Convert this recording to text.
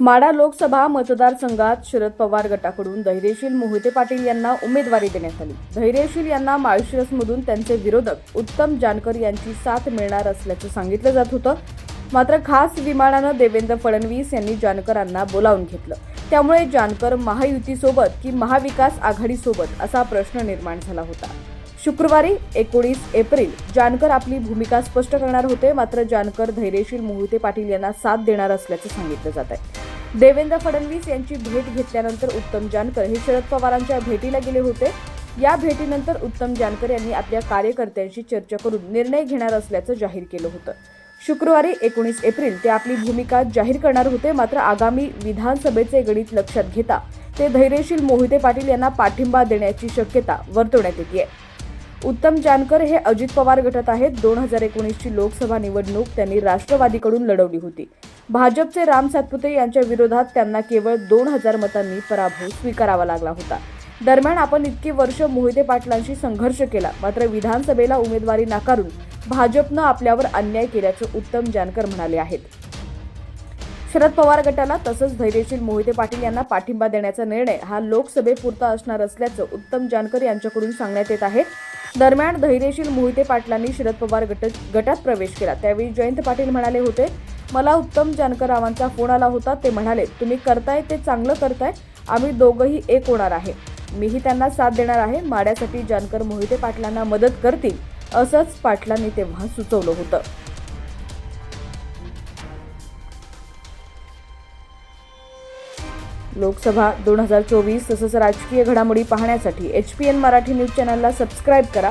माडा लोकसभा मतदारसंघात शरद पवार गटाकडून धैर्यशील मोहिते पाटील यांना उमेदवारी देण्यात आली. धैर्यशील यांना माळशिरसमधून त्यांचे विरोधक उत्तम जानकर यांची साथ मिळणार असल्याचं सांगितलं जात होतं. मात्र खास विमानानं देवेंद्र फडणवीस यांनी जानकरांना बोलावून घेतलं. त्यामुळे जानकर महायुतीसोबत की महाविकास आघाडीसोबत असा प्रश्न निर्माण झाला होता. शुक्रवारी एकोणीस एप्रिल जानकर आपली भूमिका स्पष्ट करणार होते मात्र जानकर धैर्यशील मोहिते पाटील यांना साथ देणार असल्याचं सांगितलं जात आहे देवेंद्र फडणवीस यांची भेट घेतल्यानंतर उत्तम जानकर हे शरद पवारांच्या भेटीला गेले होते. या भेटीनंतर उत्तम जानकर यांनी आपल्या कार्यकर्त्यांशी चर्चा करून निर्णय घेणार असल्याचं जाहीर केलं होतं. शुक्रवारी एकोणीस एप्रिल ते आपली भूमिका जाहीर करणार होते मात्र आगामी विधानसभेचे गणित लक्षात घेता ते धैर्यशील मोहिते पाटील यांना पाठिंबा देण्याची शक्यता वर्तवण्यात येते. उत्तम जानकर हे अजित पवार गटात आहेत. दोन हजार एकोणीसची लोकसभा निवडणूक त्यांनी राष्ट्रवादीकडून लढवली होती. भाजपचे राम सातपुते यांच्या विरोधात त्यांना केवळ दोन हजार मतांनी पराभव स्वीकारावा लागला होता. दरम्यान आपण इतकी वर्ष मोहिते पाटलांशी संघर्ष केला मात्र विधानसभेला उमेदवारी नाकारून भाजपनं आपल्यावर अन्याय केल्याचं उत्तम जानकर म्हणाले आहेत. शरद पवार गटाला तसंच धैर्यशील मोहिते पाटील यांना पाठिंबा देण्याचा निर्णय हा लोकसभेपुरता असणार असल्याचं उत्तम जानकर यांच्याकडून सांगण्यात येत आहे. दरम्यान धैर्यशील मोहिते पाटलांनी शरद पवार गट गटात प्रवेश केला. त्यावेळी जयंत पाटील म्हणाले होते मला उत्तम जानकरावांचा फोन आला होता ते म्हणाले तुम्ही करताय ते चांगलं करताय आम्ही दोघंही एक होणार आहे. मीही त्यांना साथ देणार आहे माड्यासाठी जानकर मोहिते पाटलांना मदत करतील असंच पाटलांनी तेव्हा सुचवलं होतं. लोकसभा दोन हजार चोवीस तसंच राजकीय घडामोडी पाहण्यासाठी H P N Marathi news चॅनलला सबस्क्राईब करा.